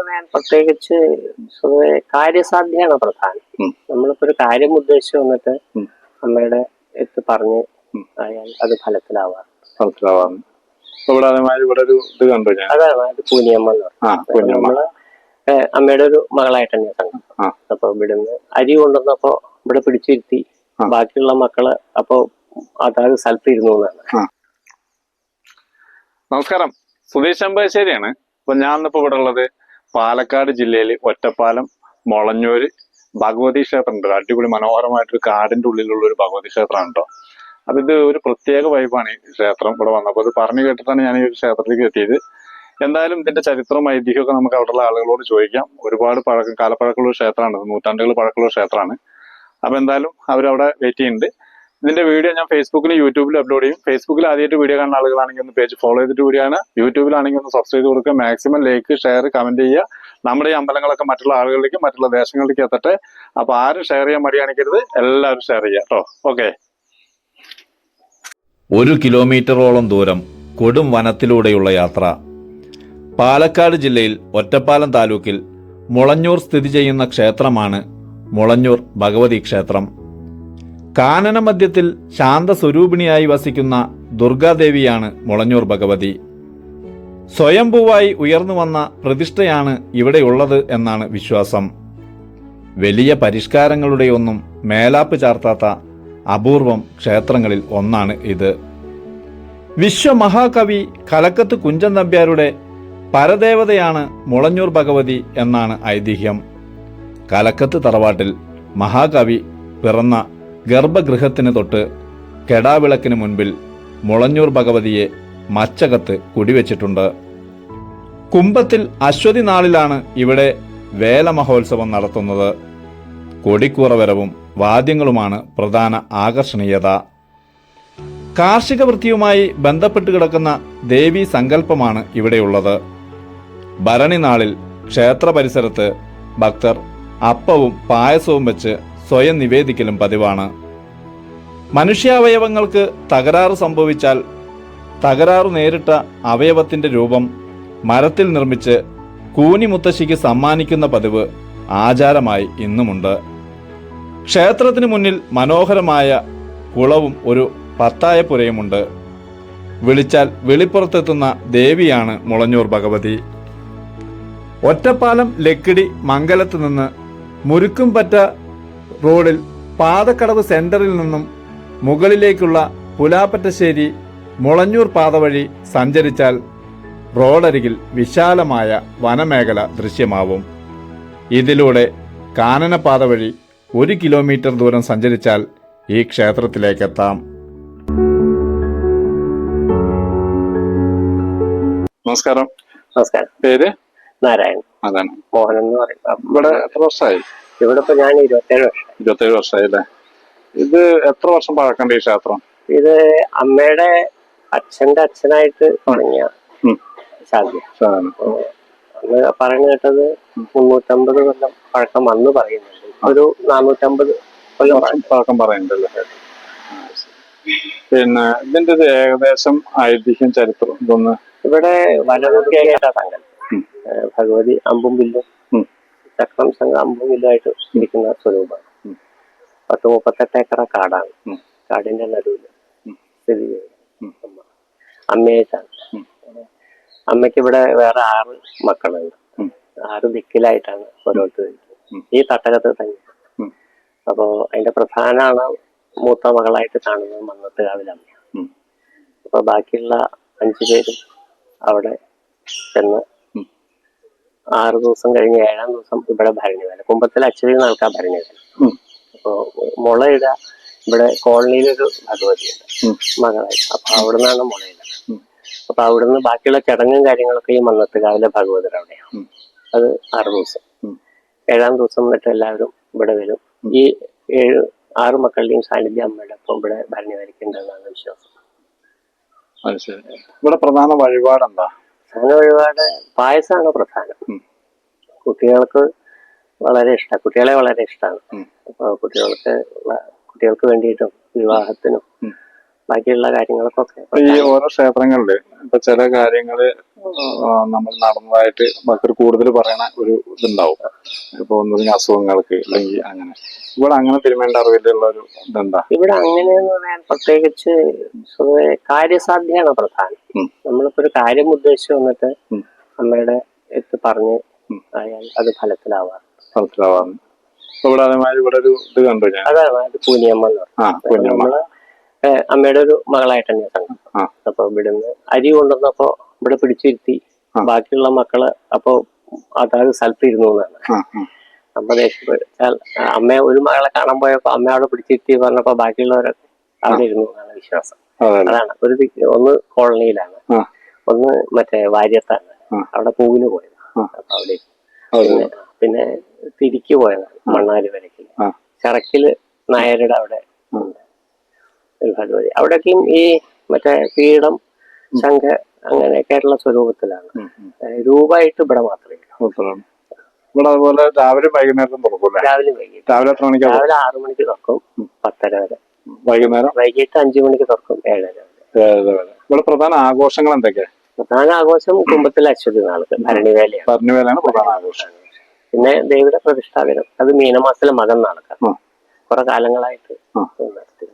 പറയാൻ പ്രത്യേകിച്ച് സ്വതവേ കാര്യസാധ്യമാണ് പ്രധാനം. നമ്മളിപ്പോ ഒരു കാര്യം ഉദ്ദേശിച്ച് വന്നിട്ട്. അമ്മയുടെ എത്ത് പറഞ്ഞ് അത് ഫലത്തിലാവാം. ഫലത്തിലാവാം. അപ്പൊ ഇവിടെ അതേമാതിരി ഇവിടെ ഒരു ഇത് കണ്ടു ഞാൻ. അതാണ് പൂനിയമ്മ നമ്മൾ അമ്മയുടെ ഒരു മകളായിട്ട് തന്നെ കണ്ടു. അപ്പൊ ഇവിടുന്ന് അരി കൊണ്ടുവന്നപ്പോ ഇവിടെ പിടിച്ചിരുത്തി. ബാക്കിയുള്ള മക്കൾ അപ്പൊ അതാത് സ്ഥലത്ത് ഇരുന്നു എന്നാണ് നമസ്കാരം. സുധീഷ് അമ്പശ്ശേരിയാണ്. അപ്പൊ ഞാൻ ഇന്നിപ്പോ ഇവിടെ ഉള്ളത് പാലക്കാട് ജില്ലയിൽ ഒറ്റപ്പാലം മൊളഞ്ഞൂര് ഭഗവതി ക്ഷേത്രം ഉണ്ട് അടിപൊളി മനോഹരമായിട്ടൊരു കാടിന്റെ ഉള്ളിലുള്ള ഒരു ഭഗവതി ക്ഷേത്രമാണ് കേട്ടോ അപ്പൊ ഇത് ഒരു പ്രത്യേക വൈബാണ് ഈ ക്ഷേത്രം ഇവിടെ വന്നപ്പോൾ അത് പറഞ്ഞു കേട്ടിട്ടാണ് ഞാൻ ഈ ക്ഷേത്രത്തിലേക്ക് എത്തിയത്. എന്തായാലും ഇതിന്റെ ചരിത്രവും ഐതിഹ്യമൊക്കെ നമുക്ക് അവിടെയുള്ള ആളുകളോട് ചോദിക്കാം. ഒരുപാട് പഴക്കം കാലപ്പഴക്കമുള്ള ക്ഷേത്രമാണ്. നൂറ്റാണ്ടുകൾ പഴക്കമുള്ള ക്ഷേത്രമാണ്. അപ്പൊ എന്തായാലും അവരവിടെ വെയിറ്റ് ചെയ്യുന്നുണ്ട്. ഇതിന്റെ വീഡിയോ ഞാൻ ഫേസ്ബുക്കിലും യൂട്യൂബിലും അപ്ലോഡ് ചെയ്യും. ഫേസ്ബുക്കിൽ ആദ്യമായിട്ട് വീഡിയോ കാണുന്ന ആളുകളാണെങ്കിൽ ഒന്ന് പേജ് ഫോളോ ചെയ്തിട്ട് വീഡിയോ ആണ് യൂട്യൂബിലാണെങ്കിൽ ഒന്ന് സബ്സ്ക്രൈബ് ചെയ്ത് കൊടുക്കുക. മാക്സിമം ലൈക്ക് ഷെയർ കമന്റ് ചെയ്യുക. നമ്മുടെ ഈ അമ്പലങ്ങളൊക്കെ മറ്റുള്ള ആളുകളിലേക്ക് മറ്റുള്ള ദേശങ്ങളിലേക്ക് എത്തട്ടെ. അപ്പൊ ആരും ഷെയർ ചെയ്യാൻ മടിയാണിക്കരുത്. എല്ലാവരും ഷെയർ ചെയ്യുക കേട്ടോ. ഓക്കെ ഒരു കിലോമീറ്ററോളം ദൂരം കൊടും വനത്തിലൂടെയുള്ള യാത്ര. പാലക്കാട് ജില്ലയിൽ ഒറ്റപ്പാലം താലൂക്കിൽ മുളഞ്ഞൂർ സ്ഥിതി ചെയ്യുന്ന ക്ഷേത്രമാണ് മുളഞ്ഞൂർ ഭഗവതി ക്ഷേത്രം. കാനന മധ്യത്തിൽ ശാന്തസ്വരൂപിണിയായി വസിക്കുന്ന ദുർഗാദേവിയാണ് മുളഞ്ഞൂർ ഭഗവതി. സ്വയംഭൂവായി ഉയർന്നു വന്ന പ്രതിഷ്ഠയാണ് ഇവിടെയുള്ളത് എന്നാണ് വിശ്വാസം. വലിയ പരിഷ്കാരങ്ങളുടെ ഒന്നും മേലാപ്പ് ചാർത്താത്ത അപൂർവം ക്ഷേത്രങ്ങളിൽ ഒന്നാണ് ഇത്. വിശ്വമഹാകവി കലക്കത്ത് കുഞ്ചൻ നമ്പ്യാരുടെ പരദേവതയാണ് മുളഞ്ഞൂർ ഭഗവതി എന്നാണ് ഐതിഹ്യം. കലക്കത്ത് തറവാട്ടിൽ മഹാകവി പിറന്ന ഗർഭഗൃഹത്തിന് തൊട്ട് കെടാവിളക്കിന് മുൻപിൽ മുളഞ്ഞൂർ ഭഗവതിയെ മച്ചകത്ത് കുടിവെച്ചിട്ടുണ്ട്. കുംഭത്തിൽ അശ്വതി നാളിലാണ് ഇവിടെ വേല മഹോത്സവം നടത്തുന്നത്. കൊടിക്കൂറവരവും വാദ്യങ്ങളുമാണ് പ്രധാന ആകർഷണീയത. കാർഷിക വൃത്തിയുമായി ബന്ധപ്പെട്ട് കിടക്കുന്ന ദേവീ സങ്കല്പമാണ് ഇവിടെയുള്ളത്. ഭരണി നാളിൽ ക്ഷേത്ര പരിസരത്ത് ഭക്തർ അപ്പവും പായസവും വെച്ച് സ്വയം നിവേദിക്കലും പതിവാണ്. മനുഷ്യാവയവങ്ങൾക്ക് തകരാറ് സംഭവിച്ചാൽ തകരാറ് നേരിട്ട അവയവത്തിന്റെ രൂപം മരത്തിൽ നിർമ്മിച്ച് കൂനി മുത്തശ്ശിക്ക് സമ്മാനിക്കുന്ന പതിവ് ആചാരമായി ഇന്നുമുണ്ട്. ക്ഷേത്രത്തിന് മുന്നിൽ മനോഹരമായ കുളവും ഒരു പത്തായപ്പുരയുമുണ്ട് വിളിച്ചാൽ വെളിപ്പുറത്തെത്തുന്ന ദേവിയാണ് മുളഞ്ഞൂർ ഭഗവതി. ഒറ്റപ്പാലം ലക്കിടി മംഗലത്ത് നിന്ന് മുരുക്കുംപറ്റ റോഡിൽ പാതക്കടവ് സെന്ററിൽ നിന്നും മുകളിലേക്കുള്ള പുലാപ്പറ്റശ്ശേരി മുളഞ്ഞൂർ പാത വഴി സഞ്ചരിച്ചാൽ റോഡരികിൽ വിശാലമായ വനമേഖല ദൃശ്യമാവും. ഇതിലൂടെ കാനനപാത വഴി ഒരു കിലോമീറ്റർ ദൂരം സഞ്ചരിച്ചാൽ ഈ ക്ഷേത്രത്തിലേക്കെത്താം. നമസ്കാരം. നമസ്കാരം. പേര്? നാരായണൻ. അതാണ് മോഹൻ എന്ന് പറയും അപ്പൊ ഇവിടെ എത്ര വർഷമായി? ഇവിടെ ഇപ്പൊ ഞാൻ ഇരുപത്തേഴ് വർഷം. ഇരുപത്തേഴ് വർഷമായി അല്ലേ ഇത് എത്ര വർഷം പഴക്കണ്ട ഈ ക്ഷേത്രം? ഇത് അമ്മയുടെ അച്ഛന്റെ അച്ഛനായിട്ട് തുടങ്ങിയ സാധാരണ. അന്ന് പറഞ്ഞു കേട്ടത് മുന്നൂറ്റമ്പത് കൊല്ലം പഴക്കം വന്ന് പറയുന്നുണ്ട്. ഒരു നാനൂറ്റമ്പത് കൊല്ലം പഴക്കം. പറയുന്നുണ്ടല്ലേ? പിന്നെ ഇതിന്റെ ഒരു ഏകദേശം ഐതിഹ്യം ചരിത്രം ഇതൊന്ന് ഇവിടെ വനദുർഗയായിട്ടാ സങ്കല്പം. ഭഗവതി അമ്പും വില്ലും. ചക്രം സംഘം അമ്പും വില്ലുമായിട്ട് ഇരിക്കുന്ന സ്വരൂപമാണ്. പത്ത് മുപ്പത്തെട്ട് ഏക്കറ കാടാണ് കാടിന്റെ നടുവിൽ. സ്ഥിതി ചെയ്യുന്നത്. അമ്മയായിട്ടാണ് അമ്മയ്ക്ക് ഇവിടെ വേറെ ആറ് മക്കളുണ്ട്. ആറ് ദിക്കിലായിട്ടാണ് ഓരോരുത്തർ. ഈ തട്ടകത്ത് തന്നെ. അപ്പോ അതിന്റെ പ്രധാനമാണ് മൂത്ത മകളായിട്ട് കാണുന്നത് മന്നത്ത് കാവിലമ്മ. അപ്പൊ ബാക്കിയുള്ള അഞ്ചു പേരും അവിടെ ചെന്ന്. ആറ് ദിവസം കഴിഞ്ഞ് ഏഴാം ദിവസം ഇവിടെ ഭരണി വേല കുമ്പത്തിൽ അച്ഛരി നാൾക്കാ ഭരണി വേല അപ്പൊ അപ്പോ മുളയിട ഇവിടെ കോളനിയിലൊരു ഭഗവതിയുണ്ട്. മകളായി. അപ്പൊ അവിടുന്നാണ് മുളയിട ഉം. അപ്പൊ അവിടുന്ന് ബാക്കിയുള്ള ചടങ്ങും കാര്യങ്ങളൊക്കെ ഈ മന്നത്തുകാവിലെ ഭഗവതി അവിടെയാണ് അത് ആറ് ദിവസം. ഏഴാം ദിവസം എന്നിട്ട് എല്ലാവരും ഇവിടെ വരും. ഈ ഏഴ് ആറ് മക്കളുടെയും സാന്നിധ്യം അമ്മയുടെ ഒപ്പം ഇവിടെ ഭരണി വരയ്ക്കേണ്ടതെന്നാണ് വിശ്വാസം. മനസ്സിലായി. ഇവിടെ പ്രധാന വഴിപാട് എന്താ അങ്ങനെ ഒരുപാട് പായസമാണ് പ്രധാനം. കുട്ടികൾക്ക് വളരെ ഇഷ്ടമാണ് കുട്ടികളെ വളരെ ഇഷ്ടമാണ് അപ്പൊ അപ്പോൾ കുട്ടികൾക്ക് കുട്ടികൾക്ക് വേണ്ടിയിട്ടും വിവാഹത്തിനും. ബാക്കിയുള്ള കാര്യങ്ങൾക്കൊക്കെ ഈ ഓരോ ക്ഷേത്രങ്ങളിൽ ഇപ്പൊ ചില കാര്യങ്ങൾ നമ്മൾ നടന്നതായിട്ട് ഭക്തർ കൂടുതൽ പറയണ ഒരു ഇതുണ്ടാവും. ഇപ്പൊ ഒന്നുകിൽ അസുഖങ്ങൾക്ക് അല്ലെങ്കിൽ അങ്ങനെ. ഇവിടെ അങ്ങനെ തിരുമേണ്ട അറിവില്ല ഒരു ഇതെന്താ? ഇവിടെ അങ്ങനെ പറയാൻ പ്രത്യേകിച്ച് കാര്യസാധ്യതയാണ് കാര്യസാധ്യമാണ് പ്രധാനം നമ്മളിപ്പോ ഒരു കാര്യം ഉദ്ദേശിച്ച് വന്നിട്ട്. അമ്മയുടെ അടുത്ത് പറഞ്ഞ് അത് ഫലത്തിലാവാറ് ഫലത്തിലാവാറുണ്ട് ഇവിടെ അതേമാതിരി ഇവിടെ ഒരു ഇത് കണ്ടു ഞാൻ? അതാണ് പൂനിയമ്മ എന്ന് ആ അമ്മയുടെ ഒരു മകളായിട്ട് തന്നെ കണ്ടു. അപ്പൊ ഇവിടുന്ന് അരി കൊണ്ടുവന്നപ്പോ ഇവിടെ പിടിച്ചിരുത്തി. ബാക്കിയുള്ള മക്കൾ അപ്പൊ അതാത് സ്ഥലത്ത് ഇരുന്നു എന്നാണ്. അപ്പൊ അമ്മ ദേഷ്യപ്പെട്ടാൽ അമ്മയെ ഒരു മകളെ കാണാൻ പോയപ്പോ അമ്മ അവിടെ പിടിച്ചിരുത്തി പറഞ്ഞപ്പോ ബാക്കിയുള്ളവരൊക്കെ അവിടെ ഇരുന്നു എന്നാണ് വിശ്വാസം. അതാണ്. ഒരു ഒന്ന് കോളനിയിലാണ്. ഒന്ന് മറ്റേ വാര്യത്താണ്. അവിടെ പൂവിന് പോയത് അപ്പൊ അവിടെ പിന്നെ പിന്നെ തിരിക്ക് പോയതാണ് മണ്ണാലി വരയ്ക്ക് ചറക്കിൽ നായരുടെ അവിടെ. ഒരു ഭഗവതി. അവിടേക്കും ഈ മറ്റേ പീഠം ശംഖ അങ്ങനെയൊക്കെ ആയിട്ടുള്ള സ്വരൂപത്തിലാണ്. രൂപമായിട്ട് ഇവിടെ മാത്രമേ ഇവിടെ അതുപോലെ രാവിലെ വൈകുന്നേരത്തും തുറക്കും രാവിലെ വൈകിട്ട്. രാവിലെ എത്ര മണിക്കാ രാവിലെ ആറു മണിക്ക് തുറക്കും. പത്തര വരെ. വൈകുന്നേരം? വൈകിട്ട് അഞ്ചു മണിക്ക് തുറക്കും. ഏഴര വരെ. ഇവിടെ പ്രധാന ആഘോഷങ്ങൾ എന്തൊക്കെയാണ് പ്രധാന ആഘോഷം കുടുംബത്തിലെ അശ്വതി നാൾക്ക് ഭരണിവേലയാണ്. പറഞ്ഞുവേലാണ് പ്രധാന ആഘോഷം. പിന്നെ ദേവിയുടെ പ്രതിഷ്ഠാപനം അത് മീനമാസത്തിലെ മകം നടക്കാം. കുറെ കാലങ്ങളായിട്ട്. നടത്തി.